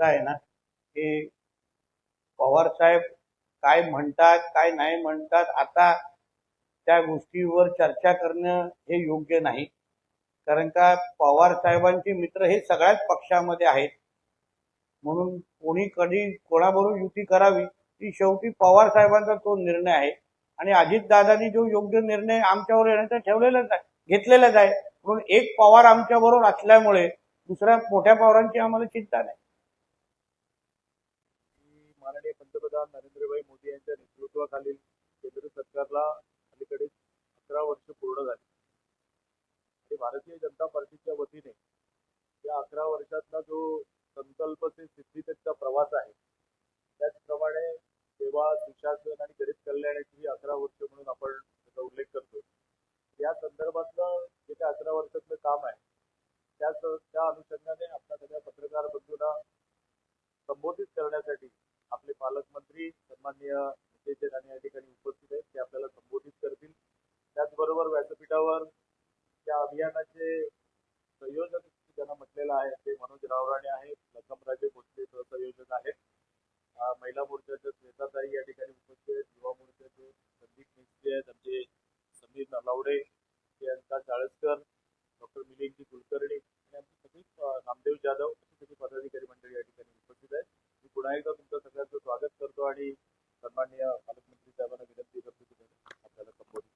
असं आहे ना की पवार साहेब काय म्हणतात काय नाही म्हणतात आता त्या गोष्टीवर चर्चा करणं हे योग्य नाही. कारण का पवार साहेबांचे मित्र हे सगळ्याच पक्षामध्ये आहेत. म्हणून कोणी कधी कोणाबरोबर युती करावी ती शेवटी पवार साहेबांचा तो निर्णय आहे. आणि अजितदादांनी जो योग्य निर्णय आमच्यावर येण्याचा ठेवलेलाच आहे घेतलेलाच आहे. म्हणून एक पवार आमच्या बरोबर असल्यामुळे दुसऱ्या मोठ्या पवारांची आम्हाला चिंता नाही की माननीय पंतप्रधान नरेंद्रभाई मोदी यांच्या नेतृत्वाखालील केंद्र सरकारला अलीकडे अकरा वर्ष पूर्ण झाली. आणि भारतीय जनता पार्टीच्या वतीने या अकरा वर्षातला जो संकल्प ते सिद्धीचा प्रवास आहे त्याचप्रमाणे सेवा सुशासन आणि गरीब कल्याणाची ही अकरा वर्ष म्हणून आपण त्याचा उल्लेख करतो या संदर्भातलं जे काही अकरा वर्षातलं काम आहे त्याच त्या अनुषंगाने आपल्या सगळ्या पत्रकार बंधूंना संबोधित करण्यासाठी आपले पालक सन्माननीय नितेश राणे या ठिकाणी उपस्थित आहेत ते आपल्याला संबोधित करतील. त्याचबरोबर व्यासपीठावर त्या अभियानाचे संयोजक ज्यांना म्हटलेलं आहे ते मनोज रावराणे आहेत लखमराजे भोसले सहसंयोजक आहेत. महिला मोर्चाच्या श्वेताताई या ठिकाणी उपस्थित आहेत युवा मोर्चाचे संदीप मिस्त्री आहेत आमचे समीर नलावडे प्रियंका चाळसकर डॉक्टर मिलिंदी कुलकर्णी आणि आमचे सगळी नामदेव जाधव अशी सगळी पदाधिकारी मंडळी या ठिकाणी उपस्थित आहेत. मी पुन्हा एकदा तुमचं सगळ्यांचं स्वागत करतो आणि सन्माननीय पालकमंत्री साहेबांना विनंती करतो की आपल्याला संबोधित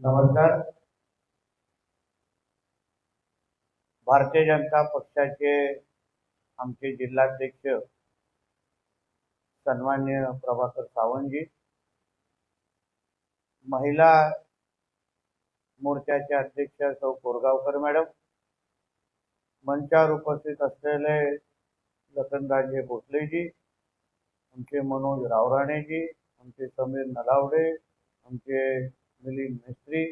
नमस्कार. भारतीय जनता पक्षाचे आमचे जिल्हाध्यक्ष सन्मान्य प्रभाकर सावंतजी महिला मोर्चाचे अध्यक्ष सौ कोरगावकर मॅडम मंचावर उपस्थित असलेले लखनराजे भोसलेजी आमचे मनोज रावराणेजी आमचे समीर नलावडे आमचे मिलिंद मिस्त्री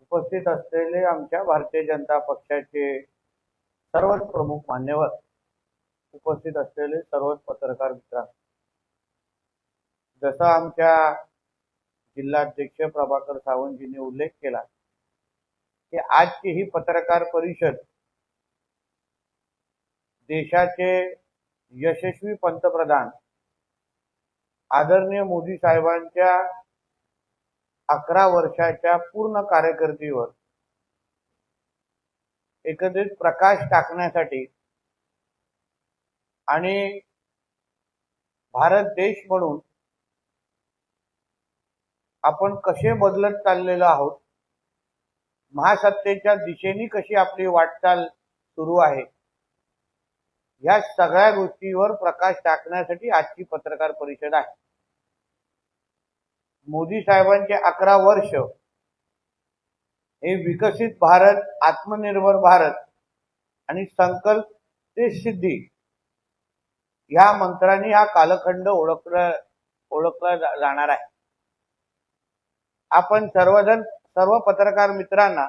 उपस्थित असलेले आमच्या भारतीय जनता पक्षाचे सर्वच प्रमुख मान्यवर उपस्थित असलेले सर्वच पत्रकार मित्र. जसा आमच्या जिल्हाध्यक्ष प्रभाकर सावंतजींनी उल्लेख केला की आजची ही पत्रकार परिषद देशाचे यशस्वी पंतप्रधान आदरणीय मोदी साहेबांच्या अकरा वर्षाच्या पूर्ण कार्यकर्तीवर एकत्रित प्रकाश टाकण्यासाठी आणि भारत देश म्हणून आपण कसे बदलत चाललेलो आहोत महासत्तेच्या दिशेने कशी आपली वाटचाल सुरू आहे या सगळ्या गोष्टीवर प्रकाश टाकण्यासाठी आजची पत्रकार परिषद आहे. मोदी साहेबांचे अकरा वर्ष हे विकसित भारत आत्मनिर्भर भारत आणि संकल्प ते सिद्धी या मंत्राने हा कालखंड ओळखला ओळखला जा- जाणार आहे. आपण सर्वजण सर्व पत्रकार मित्रांना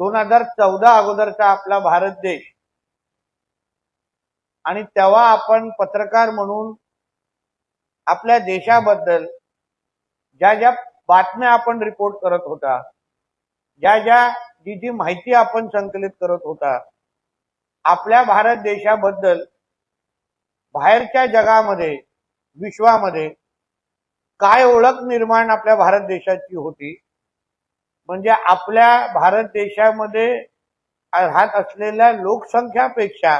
दोन हजार चौदा अगोदरचा आपला भारत देश आणि तेव्हा आपण पत्रकार म्हणून आपल्या देशाबद्दल ज्या ज्या बातम्या आपण रिपोर्ट करत होता ज्या ज्या जी जी माहिती आपण संकलित करत होता आपल्या भारत देशाबद्दल बाहेरच्या जगामध्ये विश्वामध्ये काय ओळख निर्माण आपल्या भारत देशाची होती? म्हणजे आपल्या भारत देशामध्ये राहत असलेल्या लोकसंख्यापेक्षा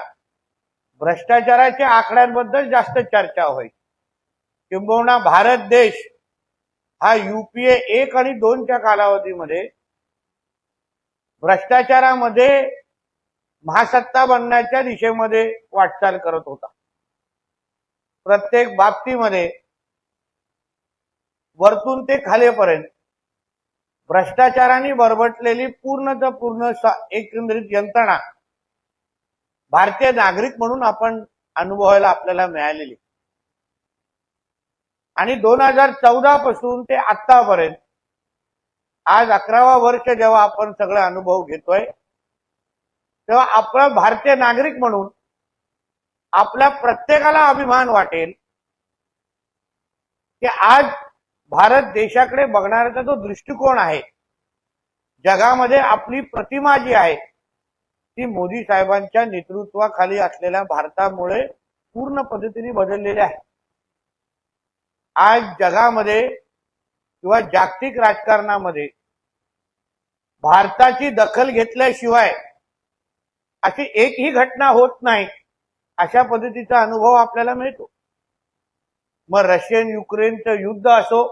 भ्रष्टाचाराच्या आकड्यांबद्दल जास्त चर्चा होईल किंबहुना भारत देश हा युपीए एक आणि दोनच्या कालावधीमध्ये भ्रष्टाचारामध्ये महासत्ता बनण्याच्या दिशेमध्ये वाटचाल करत होता. प्रत्येक बाबतीमध्ये वरतून ते खालेपर्यंत भ्रष्टाचाराने बरबटलेली पूर्णच पूर्ण एकंदरीत यंत्रणा भारतीय नागरिक म्हणून आपण अनुभवायला आपल्याला मिळालेली. आणि दोन हजार चौदा पासून ते आतापर्यंत आज अकरावा वर्ष जेव्हा आपण सगळे अनुभव घेतोय तेव्हा आपला भारतीय नागरिक म्हणून आपल्या प्रत्येकाला अभिमान वाटेल की आज भारत देशाकडे बघणाऱ्याचा जो दृष्टिकोन आहे जगामध्ये आपली प्रतिमा जी आहे ती मोदी साहेबांच्या नेतृत्वाखाली असलेल्या भारतामुळे पूर्ण पद्धतीने बदललेली आहे. आज जगामध्ये किंवा जागतिक राजकारणामध्ये भारताची दखल घेतल्याशिवाय अशी एकही घटना होत नाही अशा पद्धतीचा अनुभव आपल्याला मिळतो. मग रशियन युक्रेनचं युद्ध असो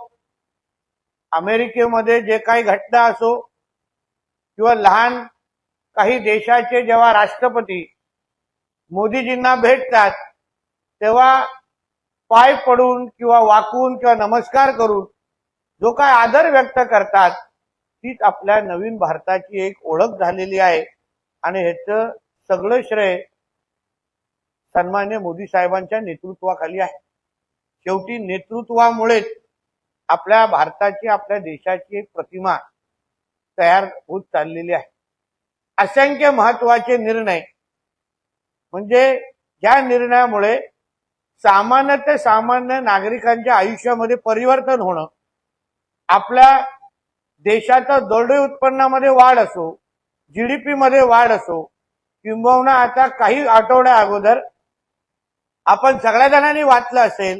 अमेरिकेमध्ये जे काही घटना असो किंवा लहान काही देशाचे जेव्हा राष्ट्रपती मोदीजींना भेटतात तेव्हा पाय पडून किंवा वाकून किंवा नमस्कार करून जो काय आदर व्यक्त करतात तीच आपल्या नवीन भारताची एक ओळख झालेली आहे. आणि ह्याचं सगळं श्रेय सन्मान्य मोदी साहेबांच्या नेतृत्वाखाली आहे. शेवटी नेतृत्वामुळेच आपल्या भारताची आपल्या देशाची एक प्रतिमा तयार होत चाललेली आहे. असंख्य महत्त्वाचे निर्णय. म्हणजे ज्या निर्णयामुळे सामान्य ते सामान्य नागरिकांच्या आयुष्यामध्ये परिवर्तन होणं आपल्या देशाचं दरडोई उत्पन्नामध्ये वाढ असो जीडीपी मध्ये वाढ असो किंबहुना आता काही आठवड्या अगोदर आपण सगळ्या जणांनी वाचलं असेल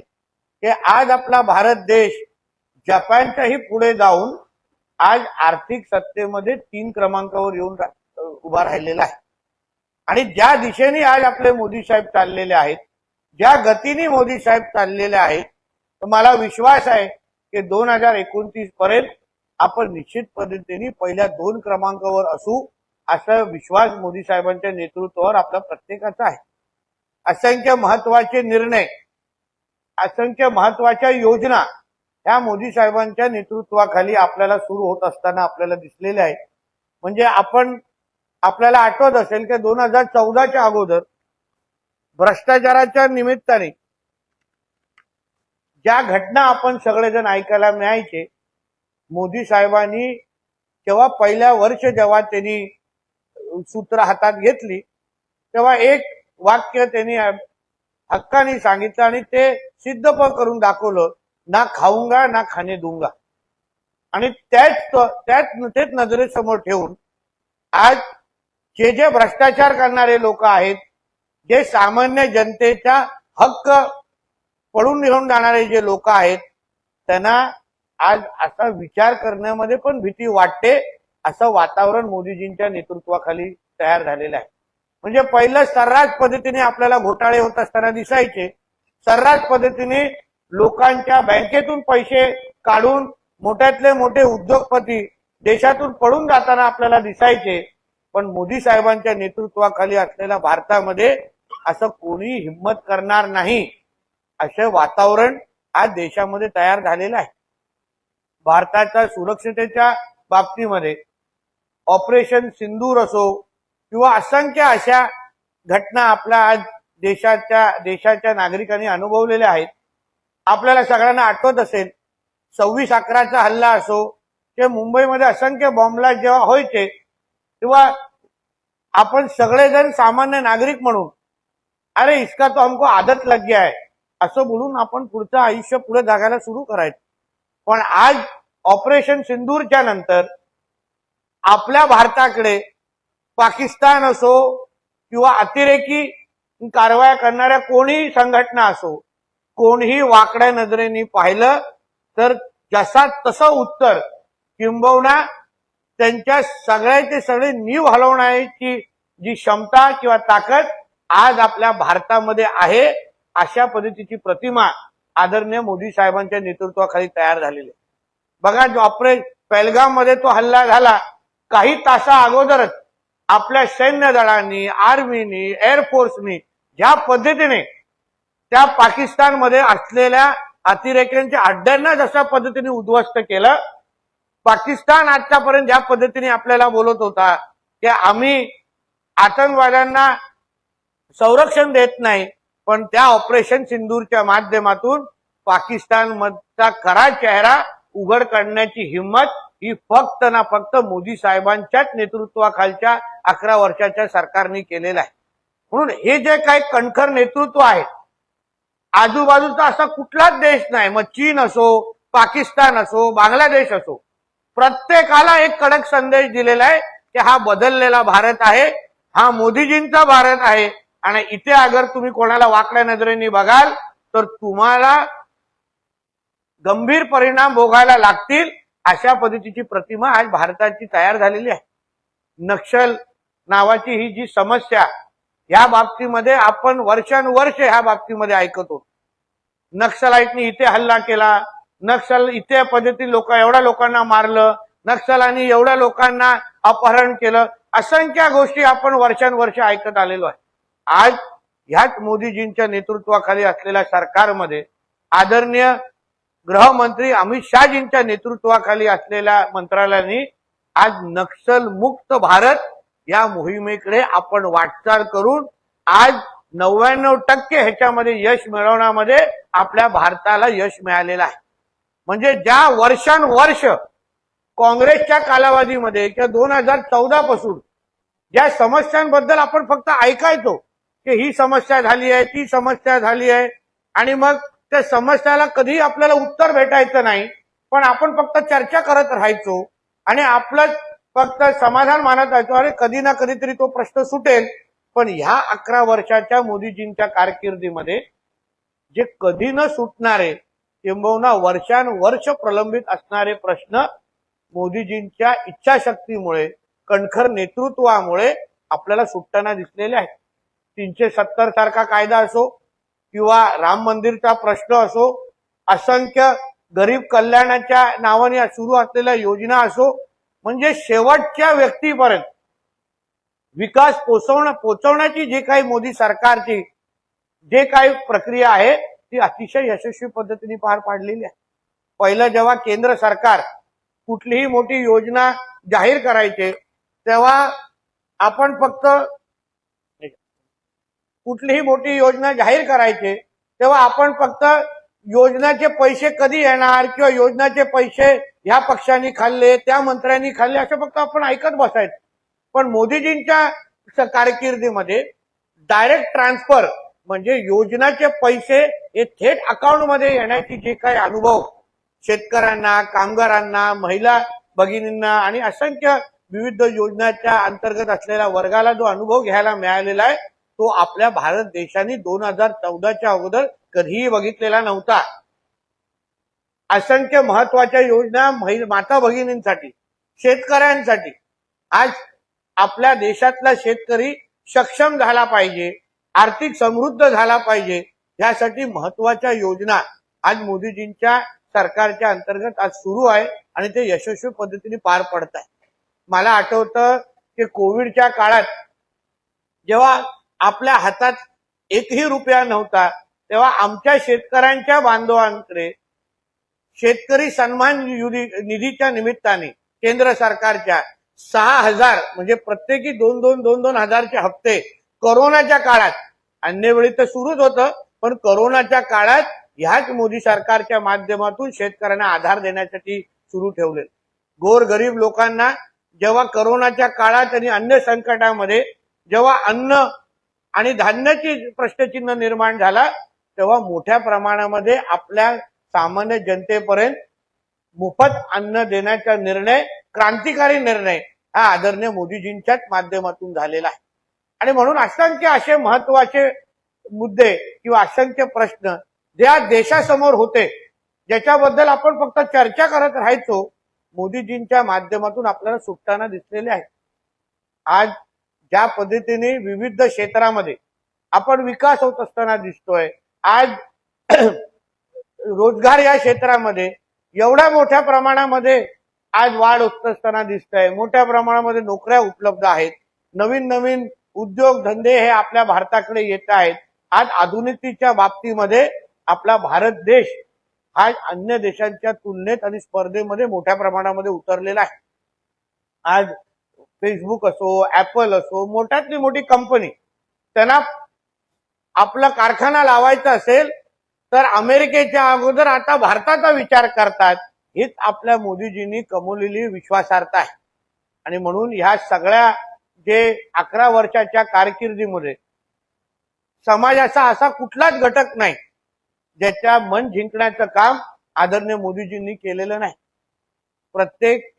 की आज आपला भारत देश जपानच्याही पुढे जाऊन आज आर्थिक सत्तेमध्ये तीन क्रमांकावर येऊन राहतो. उभा राहिलेला आहे. आणि ज्या दिशेने आज आपले मोदी साहेब चाललेले आहेत ज्या गतीने मोदी साहेब चाललेले आहेत तर मला विश्वास आहे की दोन हजार एकोणतीस पर्यंत आपण निश्चित पद्धतीने पहिल्या दोन क्रमांकावर असू असा विश्वास मोदी साहेबांच्या नेतृत्वावर आपला प्रत्येकाचा आहे. असंख्य महत्त्वाचे निर्णय असंख्य महत्त्वाच्या योजना ह्या मोदी साहेबांच्या नेतृत्वाखाली आपल्याला सुरू होत असताना आपल्याला दिसलेल्या आहेत. म्हणजे आपण आपल्याला आठवत असेल की दोन हजार चौदाच्या अगोदर भ्रष्टाचाराच्या निमित्ताने ज्या घटना आपण सगळेजण ऐकायला मिळायचे मोदी साहेबांनी जेव्हा पहिल्या वर्ष जेव्हा त्यांनी सूत्र हातात घेतली तेव्हा एक वाक्य त्यांनी हक्काने सांगितलं आणि ते सिद्ध पण करून दाखवलं ना खाऊंगा ना खाणे दुंगा. आणि त्याच त्याच तेच नजरेसमोर ठेवून आज जे जे भ्रष्टाचार करणारे लोक आहेत जे सामान्य जनतेचा हक्क पळून घेऊन जाणारे जे लोक आहेत त्यांना आज असा विचार करण्यामध्ये पण भीती वाटते असं वातावरण मोदीजींच्या नेतृत्वाखाली तयार झालेलं आहे. म्हणजे पहिलं सर्रास पद्धतीने आपल्याला घोटाळे होत असताना दिसायचे. सर्रास पद्धतीने लोकांच्या बँकेतून पैसे काढून मोठ्यातले मोठे उद्योगपती देशातून पळून जाताना आपल्याला दिसायचे. पण मोदी साहेबांच्या नेतृत्वाखाली असलेल्या भारतामध्ये असं कोणी हिंमत करणार नाही असं वातावरण आज देशामध्ये तयार झालेलं आहे. भारताच्या सुरक्षतेच्या बाबतीमध्ये ऑपरेशन सिंदूर असो किंवा असंख्य अशा घटना आपल्या आज देशाच्या देशाच्या नागरिकांनी अनुभवलेल्या आहेत. आपल्याला सगळ्यांना आठवत असेल सव्वीस अकराचा हल्ला असो ते मुंबईमध्ये असंख्य बॉम्बला जेव्हा व्हायचे किंवा आपण सगळेजण सामान्य नागरिक म्हणून अरे इसका तो हमको आदत लग गया आहे असं बोलून आपण पुढचं आयुष्य पुढे जागायला सुरू करायचं. पण आज ऑपरेशन सिंदूरच्या नंतर आपल्या भारताकडे पाकिस्तान असो किंवा अतिरेकी कारवाया करणाऱ्या कोणीही संघटना असो कोणीही वाकड्या नजरेने पाहिलं तर जसा तसं उत्तर किंबहुना त्यांच्या सगळ्याचे सगळे नीव हलवण्याची जी क्षमता किंवा ताकद आज आपल्या भारतामध्ये आहे अशा पद्धतीची प्रतिमा आदरणीय मोदी साहेबांच्या नेतृत्वाखाली तयार झालेली आहे. बघा जो ऑपरेशनमध्ये तो हल्ला झाला काही तासा अगोदरच आपल्या सैन्य दलांनी आर्मीनी एअरफोर्सनी ज्या पद्धतीने त्या पाकिस्तानमध्ये असलेल्या अतिरेक्यांच्या अड्ड्यांना जशा पद्धतीने उद्ध्वस्त केलं पाकिस्तान आतापर्यंत ज्या पद्धतीने आपल्याला बोलत होता की आम्ही आतंकवाद्यांना संरक्षण देत नाही पण त्या ऑपरेशन सिंदूरच्या माध्यमातून पाकिस्तान मधचा खरा चेहरा उघड करण्याची हिंमत ही फक्त ना फक्त मोदी साहेबांच्याच नेतृत्वाखालच्या अकरा वर्षाच्या सरकारने केलेलं आहे. म्हणून हे जे काही कणखर नेतृत्व आहे आजूबाजूचा असा कुठलाच देश नाही मग चीन असो पाकिस्तान असो बांगलादेश असो प्रत्येकाला एक कडक संदेश दिलेला आहे की हा बदललेला भारत आहे हा मोदीजींचा भारत आहे. आणि इथे अगर तुम्ही कोणाला वाकड्या नजरेने बघाल तर तुम्हाला गंभीर परिणाम भोगायला लागतील अशा पद्धतीची प्रतिमा आज भारताची तयार झालेली आहे. नक्षल नावाची ही जी समस्या या बाबतीमध्ये आपण वर्षानुवर्ष ह्या बाबतीमध्ये ऐकतो. नक्षलाईटनी इथे हल्ला केला नक्षल इथे पद्धती लोक एवढ्या लोकांना मारलं नक्षलांनी एवढ्या लोकांना अपहरण केलं असंख्य गोष्टी आपण वर्षानुवर्ष ऐकत आलेलो आहे. आज ह्याच मोदीजींच्या नेतृत्वाखाली असलेल्या सरकारमध्ये आदरणीय गृहमंत्री अमित शहाजींच्या नेतृत्वाखाली असलेल्या मंत्रालयाने आज नक्षल मुक्त भारत या मोहिमेकडे आपण वाटचाल करून आज नव्याण्णव टक्के ह्याच्यामध्ये यश मिळवण्यामध्ये आपल्या भारताला यश मिळालेलं आहे. म्हणजे ज्या वर्षानुवर्ष काँग्रेसच्या कालावधीमध्ये किंवा दोन हजार चौदा पासून ज्या समस्यांबद्दल आपण फक्त ऐकायचो की ही समस्या झाली आहे ती समस्या झाली आहे आणि मग त्या समस्याला कधी आपल्याला उत्तर भेटायचं नाही पण आपण फक्त चर्चा करत राहायचो आणि आपलं फक्त समाधान मानत राहायचो अरे कधी ना कधीतरी तो प्रश्न सुटेल. पण ह्या अकरा वर्षाच्या मोदीजींच्या कारकिर्दीमध्ये जे कधी न सुटणारे किंबहुना वर्षानुवर्ष प्रलंबित असणारे प्रश्न मोदीजींच्या इच्छाशक्तीमुळे कणखर नेतृत्वामुळे आपल्याला सुटताना दिसलेले आहेत. तीनशे सत्तर सारखा कायदा असो किंवा राम मंदिरचा प्रश्न असो असंख्य गरीब कल्याणाच्या नावाने सुरू असलेल्या योजना असो म्हणजे शेवटच्या व्यक्तीपर्यंत विकास पोचवणं पोचवण्याची जी काही मोदी सरकारची जे काही प्रक्रिया आहे ती अतिशय यशस्वी पद्धतीने पार पाडलेली आहे. पहिलं जेव्हा केंद्र सरकार कुठलीही मोठी योजना जाहीर करायचे तेव्हा आपण फक्त कुठलीही मोठी योजना जाहीर करायचे तेव्हा आपण फक्त योजनाचे पैसे कधी येणार किंवा योजनाचे पैसे ह्या पक्षांनी खाल्ले त्या मंत्र्यांनी खाल्ले असं फक्त आपण ऐकत बसायचं. पण मोदीजींच्या कारकिर्दीमध्ये डायरेक्ट ट्रान्सफर म्हणजे योजनाचे पैसे हे थेट अकाउंटमध्ये येण्याची जे काही अनुभव शेतकऱ्यांना कामगारांना महिला भगिनींना आणि असंख्य विविध योजनाच्या अंतर्गत असलेल्या वर्गाला जो अनुभव घ्यायला मिळालेला आहे तो आपल्या भारत देशाने दोन हजार चौदाच्या अगोदर कधीही बघितलेला नव्हता. असंख्य महत्त्वाच्या योजना माता भगिनींसाठी शेतकऱ्यांसाठी आज आपल्या देशातला शेतकरी सक्षम झाला पाहिजे. आर्थिक समृद्ध झाला पाहिजे. यासाठी महत्त्वाच्या योजना आज मोदीजींच्या सरकारच्या अंतर्गत आज सुरू आहे आणि ते यशस्वी पद्धतीने पार पडत आहे. मला आठवतं की कोविडच्या काळात जेव्हा आपल्या हातात एकही रुपया नव्हता तेव्हा आमच्या शेतकऱ्यांच्या बांधवांकडे शेतकरी सन्मान निधीच्या निमित्ताने केंद्र सरकारच्या सहा हजार म्हणजे प्रत्येकी दोन दोन दोन दोन हजारचे हप्ते कोरोनाच्या काळात. अन्य वेळी तर सुरूच होतं पण कोरोनाच्या काळात ह्याच मोदी सरकारच्या माध्यमातून शेतकऱ्यांना आधार देण्यासाठी सुरू ठेवले गोर गरीब लोकांना जेव्हा करोनाच्या काळात आणि अन्य संकटामध्ये जेव्हा अन्न आणि धान्याची प्रश्नचिन्ह निर्माण झाला तेव्हा मोठ्या प्रमाणामध्ये आपल्या सामान्य जनतेपर्यंत मोफत अन्न देण्याचा निर्णय क्रांतिकारी निर्णय हा आदरणीय मोदीजींच्याच माध्यमातून झालेला आहे. आणि म्हणून असंख्य असे महत्त्वाचे मुद्दे किंवा असंख्य प्रश्न ज्या देशासमोर होते ज्याच्याबद्दल आपण फक्त चर्चा करत राहायचो मोदीजींच्या माध्यमातून आपल्याला सुटताना दिसलेले आहे आज ज्या पद्धतीने विविध क्षेत्रामध्ये आपण विकास होत असताना दिसतोय आज रोजगार या क्षेत्रामध्ये एवढ्या मोठ्या प्रमाणामध्ये आज वाढ होत असताना दिसत आहे मोठ्या प्रमाणामध्ये नोकऱ्या उपलब्ध आहेत. नवीन नवीन उद्योग धंदे हे आपल्या भारताकडे येत आहेत. आज आधुनिकतेच्या बाबतीमध्ये आपला भारत देश हा अन्य देशांच्या तुलनेत आणि स्पर्धेमध्ये मोठ्या प्रमाणामध्ये उतरलेला आहे. आज फेसबुक असो ऍपल असो मोठ्यातली मोठी कंपनी त्यांना आपला कारखाना लावायचा असेल तर अमेरिकेच्या अगोदर आता भारताचा विचार करतात हीच आपल्या मोदीजींनी कमवलेली विश्वासार्हता आहे. आणि म्हणून ह्या सगळ्या जे अकरा वर्षाच्या कारकिर्दीमध्ये समाजाचा असा कुठलाच घटक नाही ज्याच्या मन जिंकण्याचं काम आदरणीय मोदीजींनी केलेलं नाही. प्रत्येक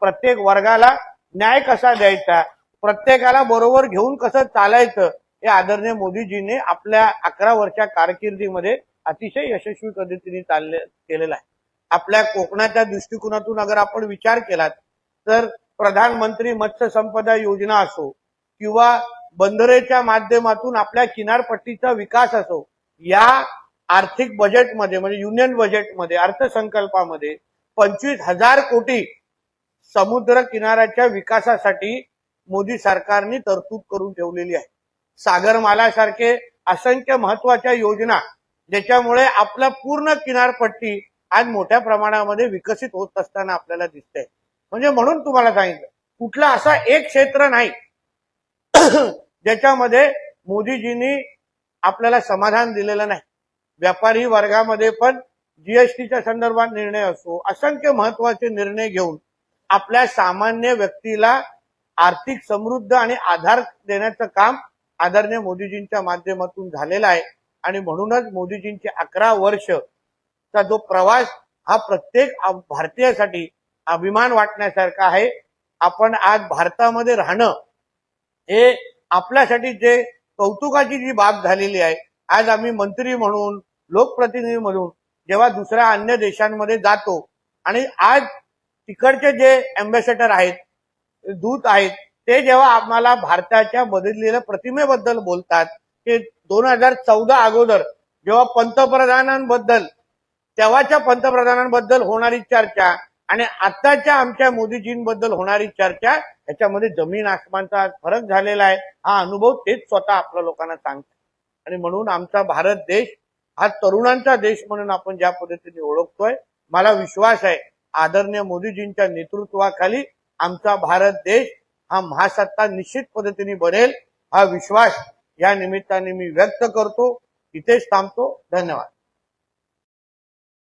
प्रत्येक वर्गाला न्याय कसा द्यायचा प्रत्येकाला बरोबर घेऊन कसं चालायचं हे आदरणीय मोदीजींनी आपल्या अकरा वर्षा कारकिर्दीमध्ये अतिशय यशस्वी पद्धतीने चालले केलेलं आहे. आपल्या कोकणाच्या दृष्टिकोनातून अगर आपण विचार केलात तर प्रधानमंत्री मत्स्य संपदा योजना असो किंवा बंदरेच्या माध्यमातून आपल्या किनारपट्टीचा विकास असो या आर्थिक बजेटमध्ये म्हणजे युनियन बजेटमध्ये अर्थसंकल्पामध्ये पंचवीस हजार कोटी समुद्र किनाऱ्याच्या विकासासाठी मोदी सरकारने तरतूद करून ठेवलेली आहे. सागरमालासारखे असंख्य महत्त्वाच्या योजना ज्याच्यामुळे आपला पूर्ण किनारपट्टी आज मोठ्या प्रमाणामध्ये विकसित होत असताना आपल्याला दिसतंय. म्हणजे म्हणून तुम्हाला सांगितलं. कुठला असा एक क्षेत्र नाही. ज्याच्यामध्ये मोदीजींनी आपल्याला समाधान दिलेलं नाही. व्यापारी वर्गामध्ये पण जीएसटीच्या संदर्भात निर्णय असो असंख्य महत्त्वाचे निर्णय घेऊन आपल्या सामान्य व्यक्तीला आर्थिक समृद्ध आणि आधार देण्याचं काम आदरणीय मोदीजींच्या माध्यमातून झालेलं आहे. आणि म्हणूनच मोदीजींचे अकरा वर्ष चा जो प्रवास हा प्रत्येक भारतीयासाठी अभिमान वाटण्यासारखा आहे. आपण आज भारतामध्ये राहणं हे आपल्यासाठी जे कौतुकाची जी बाब झालेली आहे आज आम्ही मंत्री म्हणून लोकप्रतिनिधी म्हणून जेव्हा दुसऱ्या अन्य देशांमध्ये जातो आणि आज तिकडचे जे अम्बॅसेडर आहेत दूत आहेत ते जेव्हा आम्हाला भारताच्या बदललेल्या प्रतिमेबद्दल बोलतात की दोन हजार चौदा अगोदर जेव्हा पंतप्रधानांबद्दल तेव्हाच्या पंतप्रधानांबद्दल होणारी चर्चा आणि आताच्या आमच्या मोदीजींबद्दल होणारी चर्चा याच्यामध्ये जमीन आसमानचा फरक झालेला आहे. हा अनुभव तेच स्वतः आपल्या लोकांना सांगतात आणि म्हणून आमचा भारत देश हा तरुणांचा देश म्हणून आपण ज्या पद्धतीने ओळखतोय मला विश्वास आहे आदरणीय मोदीजींच्या नेतृत्वाखाली आमचा भारत देश हा महासत्ता निश्चित पद्धतीने बनेल हा विश्वास या निमित्ताने मी व्यक्त करतो. इथेच थांबतो. धन्यवाद.